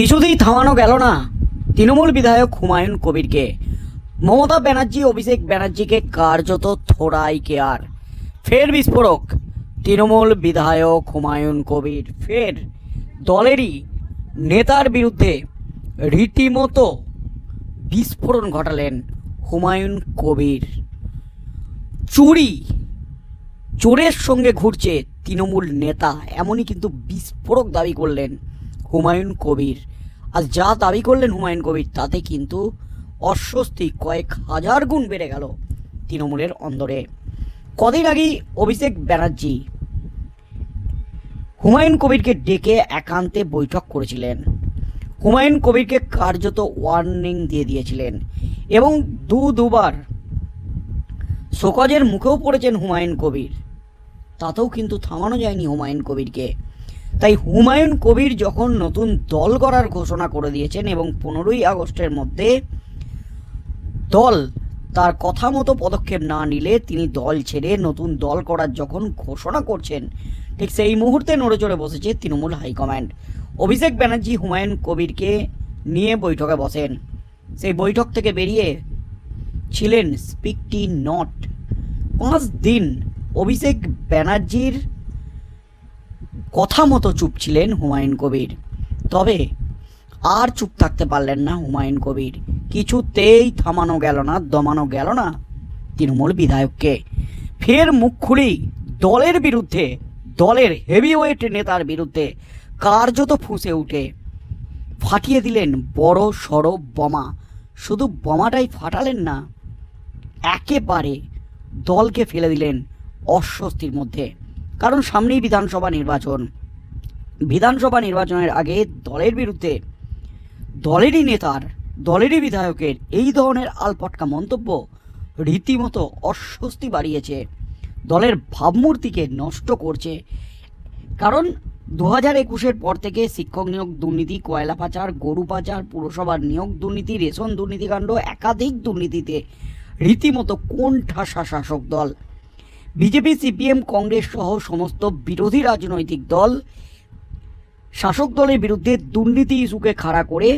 কিছুতেই থামানো গেল না। তৃণমূল বিধায়ক হুমায়ুন কবিরকে। মমতা ব্যানার্জি, অভিষেক ব্যানার্জিকে কার্যত থোড়াই কেয়ার। ফের বিস্ফোরক। তৃণমূল বিধায়ক হুমায়ুন কবির ফের দলেরই নেতার বিরুদ্ধে রীতিমতো বিস্ফোরণ ঘটালেন হুমায়ুন কবির। চুরি, চোরের সঙ্গে ঘুরছে তৃণমূল নেতা, এমনই কিন্তু বিস্ফোরক দাবি করলেন হুমায়ুন কবির। আর যা দাবি করলেন হুমায়ুন কবির, তাতে কিন্তু অস্বস্তি কয়েক হাজার গুণ বেড়ে গেল তৃণমূলের অন্দরে। কদিন আগেই অভিষেক ব্যানার্জি হুমায়ুন কবিরকে ডেকে একান্তে বৈঠক করেছিলেন। হুমায়ুন কবিরকে কার্যত ওয়ার্নিং দিয়ে দিয়েছিলেন এবং দু দুবার শোকজের মুখেও পড়েছেন হুমায়ুন কবির। তাতেও কিন্তু থামানো যায়নি হুমায়ুন কবিরকে। তাই হুমায়ুন কবির যখন নতুন দল করার ঘোষণা করে দিয়েছেন এবং পনেরোই আগস্টের মধ্যে দল তার কথা মতো পদক্ষেপ না নিলে তিনি দল ছেড়ে নতুন দল করার যখন ঘোষণা করছেন, ঠিক সেই মুহূর্তে নড়ে চড়ে বসেছে তৃণমূল হাইকমান্ড। অভিষেক ব্যানার্জি হুমায়ুন কবিরকে নিয়ে বৈঠকে বসেন। সেই বৈঠক থেকে বেরিয়ে ছিলেন স্পিকটি নট। পাঁচ দিন অভিষেক ব্যানার্জির কথা মতো চুপ ছিলেন হুমায়ুন কবির। তবে আর চুপ থাকতে পারলেন না হুমায়ুন কবির। কিছুতেই থামানো গেল না, দমানো গেল না তৃণমূল বিধায়ককে। ফের মুখ খুলেই দলের বিরুদ্ধে, দলের হেভিওয়েট নেতার বিরুদ্ধে কার্যত ফুঁসে উঠে। ফাটিয়ে দিলেন বড় সড় বোমা। শুধু বোমাটাই ফাটালেন না, একেবারে দলকে ফেলে দিলেন অস্বস্তির মধ্যে। কারণ সামনেই বিধানসভা নির্বাচন। বিধানসভা নির্বাচনের আগে দলের বিরুদ্ধে দলেরই নেতার, দলেরই বিধায়কের এই ধরনের আলপটকা মন্তব্য রীতিমতো অস্বস্তি বাড়িয়েছে। দলের ভাবমূর্তিকে নষ্ট করছে। কারণ দু হাজার একুশের পর থেকে শিক্ষক নিয়োগ দুর্নীতি, কয়লা পাচার, গরু পাচার, পুরসভার নিয়োগ দুর্নীতি, রেশন দুর্নীতিকাণ্ড, একাধিক দুর্নীতিতে রীতিমতো কোন ঠাসা শাসক দল। বিজেপি, সিপিএম, কংগ্রেস সহ সমস্ত বিরোধী রাজনৈতিক দল শাসক দলের বিরুদ্ধে দুর্নীতি ইস্যুকে খাড়া করে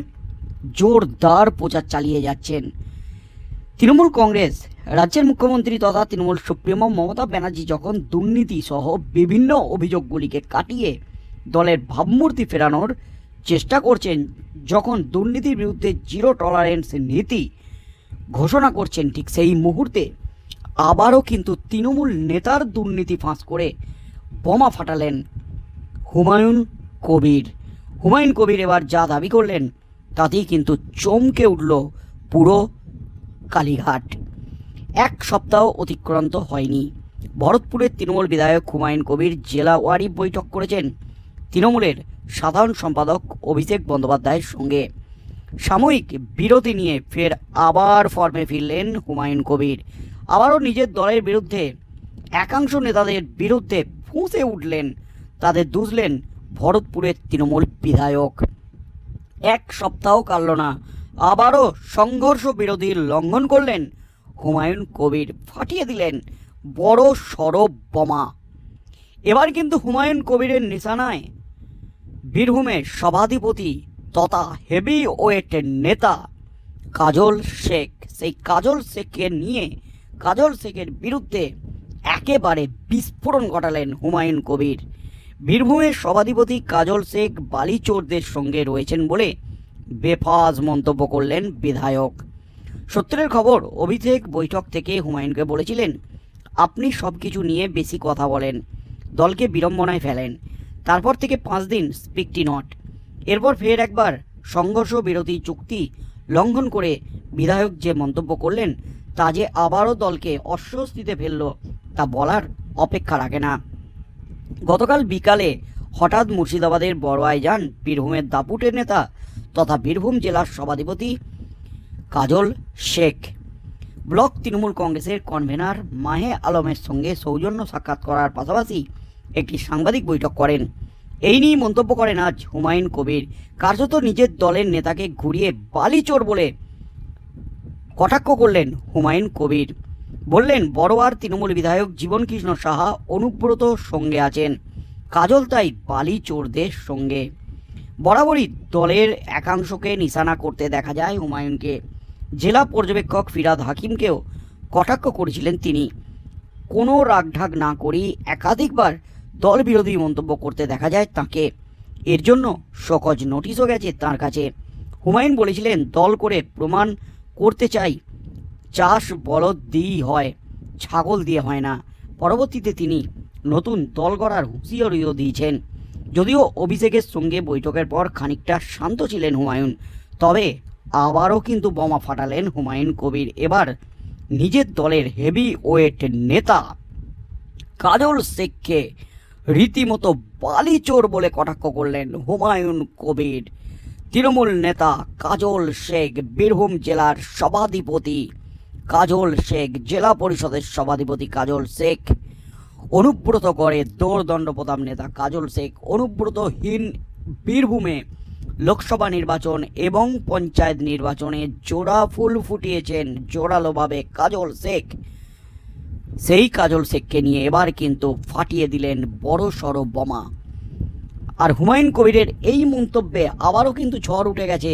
জোরদার প্রচার চালিয়ে যাচ্ছেন। তৃণমূল কংগ্রেস, রাজ্যের মুখ্যমন্ত্রী তথা তৃণমূল সুপ্রিমো মমতা ব্যানার্জি যখন দুর্নীতি সহ বিভিন্ন অভিযোগগুলিকে কাটিয়ে দলের ভাবমূর্তি ফেরানোর চেষ্টা করছেন, যখন দুর্নীতির বিরুদ্ধে জিরো টলারেন্স নীতি ঘোষণা করছেন ঠিক সেই মুহূর্তে আবারও কিন্তু তৃণমূল নেতার দুর্নীতি ফাঁস করে বোমা ফাটালেন হুমায়ুন কবির। হুমায়ুন কবির এবার যা দাবি করলেন, তাতেই কিন্তু চমকে উঠল পুরো কালীঘাট। এক সপ্তাহ অতিক্রান্ত হয়নি। ভরতপুরের তৃণমূল বিধায়ক হুমায়ুন কবির জেলা ওয়ারি বৈঠক করেছেন তৃণমূলের সাধারণ সম্পাদক অভিষেক বন্দ্যোপাধ্যায়ের সঙ্গে। সাময়িক বিরতি নিয়ে ফের আবার ফর্মে ফিরলেন হুমায়ুন কবির। আবারও নিজের দলের বিরুদ্ধে, একাংশ নেতাদের বিরুদ্ধে ফুঁসে উঠলেন, তাদের দুষলেন ভরতপুরের তৃণমূল বিধায়ক। এক সপ্তাহ কাটল না, আবারও সংঘর্ষ বিরোধী লঙ্ঘন করলেন, হুমায়ুন কবির ফাটিয়ে দিলেন বড় সড় বোমা। এবার কিন্তু হুমায়ুন কবিরের নিশানায় বীরভূমের সভাধিপতি তথা হেভি ওয়েটের নেতা কাজল শেখ, সেই কাজল শেখকে নিয়ে কাজল শেখের বিরুদ্ধে একেবারে বিস্ফোরণ ঘটালেন হুমায়ুন কবির। বীরভূমের সভাধিপতি কাজল শেখ বালিচোরদের সঙ্গে রয়েছেন বলে বেফাজ মন্তব্য করলেন বিধায়ক। সত্যের খবর, অভিষেক বৈঠক থেকে হুমায়ুনকে বলেছিলেন, আপনি সব কিছু নিয়ে বেশি কথা বলেন, দলকে বিড়ম্বনায় ফেলেন। তারপর থেকে পাঁচ দিন স্পিকটি নট। এরপর ফের একবার সংঘর্ষ বিরোধী চুক্তি লঙ্ঘন করে বিধায়ক যে মন্তব্য করলেন তা যে আবারও দলকে অস্বস্তিতে ফেলল, তা বলার অপেক্ষা রাখে না। গতকাল বিকালে হঠাৎ মুর্শিদাবাদের বড়োয়ায় যান বীরভূমের দাপুটের নেতা তথা বীরভূম জেলার সভাধিপতি কাজল শেখ। ব্লক তৃণমূল কংগ্রেসের কনভেনার মাহে আলমের সঙ্গে সৌজন্য সাক্ষাৎ করার পাশাপাশি একটি সাংবাদিক বৈঠক করেন। এই নিয়েই মন্তব্য করেন আজ হুমায়ুন কবির। কার্যত নিজের দলের নেতাকে ঘুরিয়ে বালিচোর বলে কটাক্ষ করলেন হুমায়ুন কবির। বললেন বড়োয়ার তৃণমূল বিধায়ক জীবনকৃষ্ণ সাহা অনুব্রত সঙ্গে আছেন। কাজল তাই বালি চোরদের সঙ্গে। বরাবরই দলের একাংশকে নিশানা করতে দেখা যায় হুমায়ুনকে। জেলা পর্যবেক্ষক ফিরাদ হাকিমকেও কটাক্ষ করেছিলেন তিনি। কোনো রাগঢাক না করেই একাধিকবার দল বিরোধী মন্তব্য করতে দেখা যায় তাকে। এর জন্য সকজ নোটিশও গেছে তার কাছে। হুমায়ুন বলেছিলেন, দল করে প্রমাণ করতে চাই। চাষ বলদ দিয়েই হয়, ছাগল দিয়ে হয় না। পরবর্তীতে তিনি নতুন দল গড়ার হুঁশিয়ারিও দিয়েছেন। যদিও অভিষেকের সঙ্গে বৈঠকের পর খানিকটা শান্ত ছিলেন হুমায়ুন, তবে আবারও কিন্তু বোমা ফাটালেন হুমায়ুন কবির। এবার নিজের দলের হেভি ওয়েট নেতা কাজল শেখকে রীতিমতো বালিচোর বলে কটাক্ষ করলেন হুমায়ুন কবির। তৃণমূল নেতা কাজল শেখ বীরভূম জেলার সভাধিপতি কাজল শেখ, জেলা পরিষদের সভাধিপতি কাজল শেখ, অনুব্রত করে দৌড়দণ্ড প্রতাপ নেতা কাজল শেখ, অনুব্রতহীন বীরভূমে লোকসভা নির্বাচন এবং পঞ্চায়েত নির্বাচনে জোড়া ফুল ফুটিয়েছেন জোরালোভাবে কাজল শেখ। সেই কাজল শেখকে নিয়ে এবার কিন্তু ফাটিয়ে দিলেন বড় সড় বোমা। আর হুমায়ুন কবিরের এই মন্তব্যে আবারও কিন্তু ঝড় উঠে গেছে।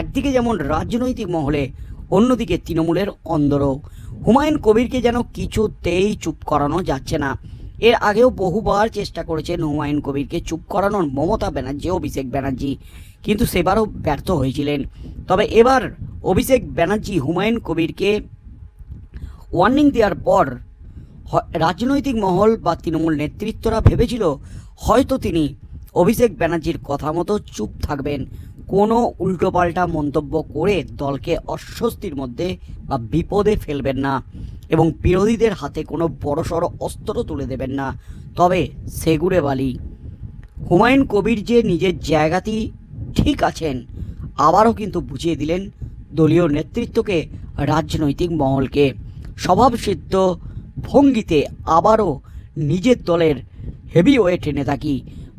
একদিকে যেমন রাজনৈতিক মহলে, অন্যদিকে তৃণমূলের অন্দরও। হুমায়ুন কবিরকে যেন কিছুতেই চুপ করানো যাচ্ছে না। এর আগেও বহুবার চেষ্টা করেছেন হুমায়ুন কবিরকে চুপ করানোর মমতা ব্যানার্জি, অভিষেক ব্যানার্জি, কিন্তু সেবারও ব্যর্থ হয়েছিলেন। তবে এবার অভিষেক ব্যানার্জি হুমায়ুন কবিরকে ওয়ার্নিং দেওয়ার পর রাজনৈতিক মহল বা তৃণমূল নেতৃত্বরা ভেবেছিল হয়তো তিনি অভিষেক ব্যানার্জির কথা মতো চুপ থাকবেন। কোনো উল্টোপাল্টা মন্তব্য করে দলকে অস্বস্তির মধ্যে বা বিপদে ফেলবেন না এবং বিরোধীদের হাতে কোনো বড়সড় অস্ত্র তুলে দেবেন না। তবে সেগুড়ে বালি হুমায়ুন কবির যে নিজের জায়গাতেই ঠিক আছেন, আবারও কিন্তু বুঝিয়ে দিলেন দলীয় নেতৃত্বকে, রাজনৈতিক মহলকে। স্বভাবসিদ্ধ ভঙ্গিতে আবারও নিজের দলের হেভিওয়েট নেতাকি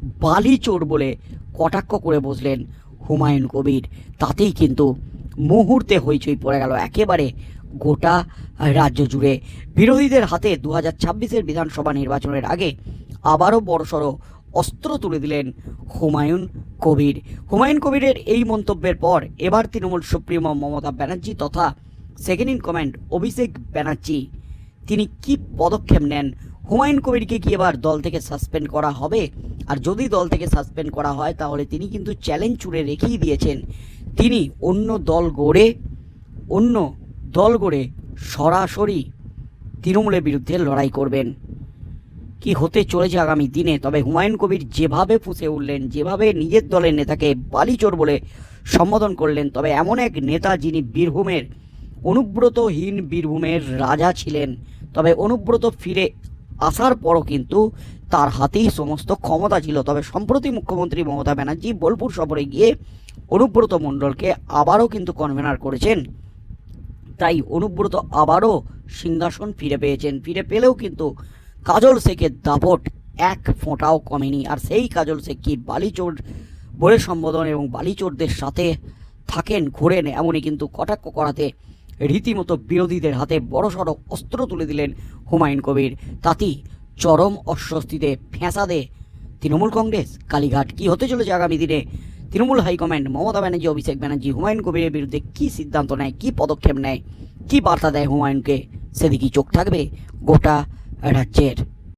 বালি চোর বলে কটাক্ষ করে বসলেন হুমায়ুন কবির। তাতেই কিন্তু মুহূর্তে হইচই পড়ে গেল। একেবারে গোটা রাজ্য জুড়ে। বিরোধীদের হাতে দু হাজার ছাব্বিশের বিধানসভা নির্বাচনের আগে আবারও বড়সড় অস্ত্র তুলে দিলেন হুমায়ুন কবির। হুমায়ুন কবিরের এই মন্তব্যের পর এবার তৃণমূল সুপ্রিমো মমতা ব্যানার্জি তথা second in command Abhishek Banerjee, তিনি কি পদক্ষেপ নেন হুমায়ুন কবিরকে কি এবার দল থেকে সাসপেন্ড করা হবে? আর যদি দল থেকে সাসপেন্ড করা হয়, তাহলে তিনি কিন্তু চ্যালেঞ্জ ছুড়ে রেখেই দিয়েছেন। তিনি অন্য দল গড়ে, অন্য দল গড়ে সরাসরি তৃণমূলের বিরুদ্ধে লড়াই করবেন। কি হতে চলেছে আগামী দিনে? তবে হুমায়ুন কবির যেভাবে ফুসে উঠলেন, যেভাবে নিজের দলের নেতাকে বালিচোর বলে সম্বোধন করলেন, তবে এমন এক নেতা যিনি বীরভূমের, অনুব্রতহীন বীরভূমের রাজা ছিলেন। তবে অনুব্রত ফিরে আসার পরও কিন্তু তার হাতেই সমস্ত ক্ষমতা ছিল। তবে সম্প্রতি মুখ্যমন্ত্রী মমতা ব্যানার্জি বোলপুর সফরে গিয়ে অনুব্রত মণ্ডলকে আবারও কিন্তু কনভেনার করেছেন। তাই অনুব্রত আবারও সিংহাসন ফিরে পেয়েছেন। ফিরে পেলেও কিন্তু কাজল শেখের দাপট এক ফোঁটাও কমেনি। আর সেই কাজল শেখ কি বালিচোর বলে সম্বোধন এবং বালিচোরদের সাথে থাকেন, ঘোরেন, এমনই কিন্তু কটাক্ষ করাতে রীতিমতো বিরোধীদের হাতে বড়সড় অস্ত্র তুলে দিলেন হুমায়ুন কবির। তাতেই চরম অস্বস্তিতে ফেঁসাদে তৃণমূল কংগ্রেস। কালীঘাট কি হতে চলেছে আগামী দিনে? তৃণমূল হাইকমান্ড মমতা ব্যানার্জি, অভিষেক ব্যানার্জি, হুমায়ুন কবিরের বিরুদ্ধে কী সিদ্ধান্ত নেয়, কী পদক্ষেপ নেয়, কী বার্তা দেয় হুমায়ুনকে? সেদিকেই চোখ থাকবে গোটা রাজ্যের।